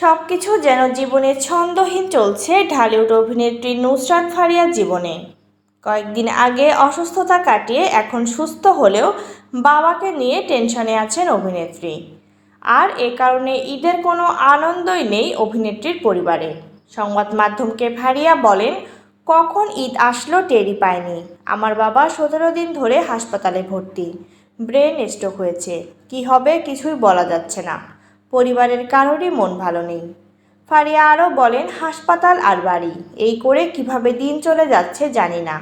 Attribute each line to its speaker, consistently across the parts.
Speaker 1: সব কিছু যেন জীবনে ছন্দহীন চলছে ঢালিউড অভিনেত্রী নুসরাত ফারিয়ার জীবনে। কয়েকদিন আগে অসুস্থতা কাটিয়ে এখন সুস্থ হলেও বাবাকে নিয়ে টেনশনে আছেন অভিনেত্রী। আর এ কারণে ঈদের কোনো আনন্দই নেই অভিনেত্রীর পরিবারে। সংবাদ মাধ্যমকে ফারিয়া বলেন, কখন ঈদ আসলো টেরি পায়নি আমার বাবা সতেরো দিন ধরে হাসপাতালে ভর্তি। ব্রেন স্ট্রোক হয়েছে। কি হবে কিছুই বলা যাচ্ছে না। পরিবারের কারোরই মন ভালো নেই। ফারিয়া আরও বলেন, হাসপাতাল আর বাড়ি, এই করে কীভাবে দিন চলে যাচ্ছে জানি না।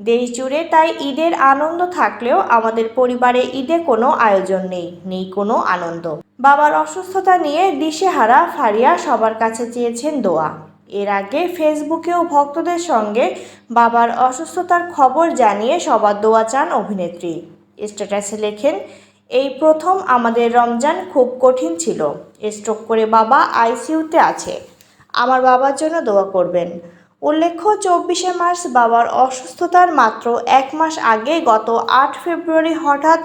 Speaker 1: দেশ জুড়ে তাই ঈদের আনন্দ থাকলেও আমাদের পরিবারে ঈদে কোনো আয়োজন নেই নেই কোনো আনন্দ। বাবার অসুস্থতা নিয়ে দিশেহারা ফারিয়া সবার কাছে চেয়েছেন দোয়া। এর আগে ফেসবুকেও ভক্তদের সঙ্গে বাবার অসুস্থতার খবর জানিয়ে সবার দোয়া চান অভিনেত্রী। স্ট্যাটাসে লেখেন এই প্রথম আমাদের রমজান খুব কঠিন ছিল। স্ট্রোক করে বাবা আইসিইউতে আছে। আমার বাবার জন্য দোয়া করবেন। উল্লেখ্য, চব্বিশে মার্চ বাবার অসুস্থতার মাত্র এক মাস আগে গত আট ফেব্রুয়ারি হঠাৎ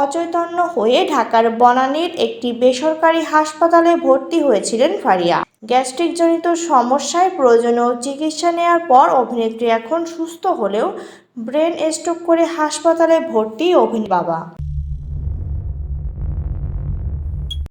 Speaker 1: অচৈতন্য হয়ে ঢাকার বনানীর একটি বেসরকারি হাসপাতালে ভর্তি হয়েছিলেন ফারিয়া। গ্যাস্ট্রিকজনিত সমস্যায় প্রয়োজনীয় চিকিৎসা নেওয়ার পর অভিনেত্রী এখন সুস্থ হলেও ব্রেন স্ট্রোক করে হাসপাতালে ভর্তি অভিন বাবা।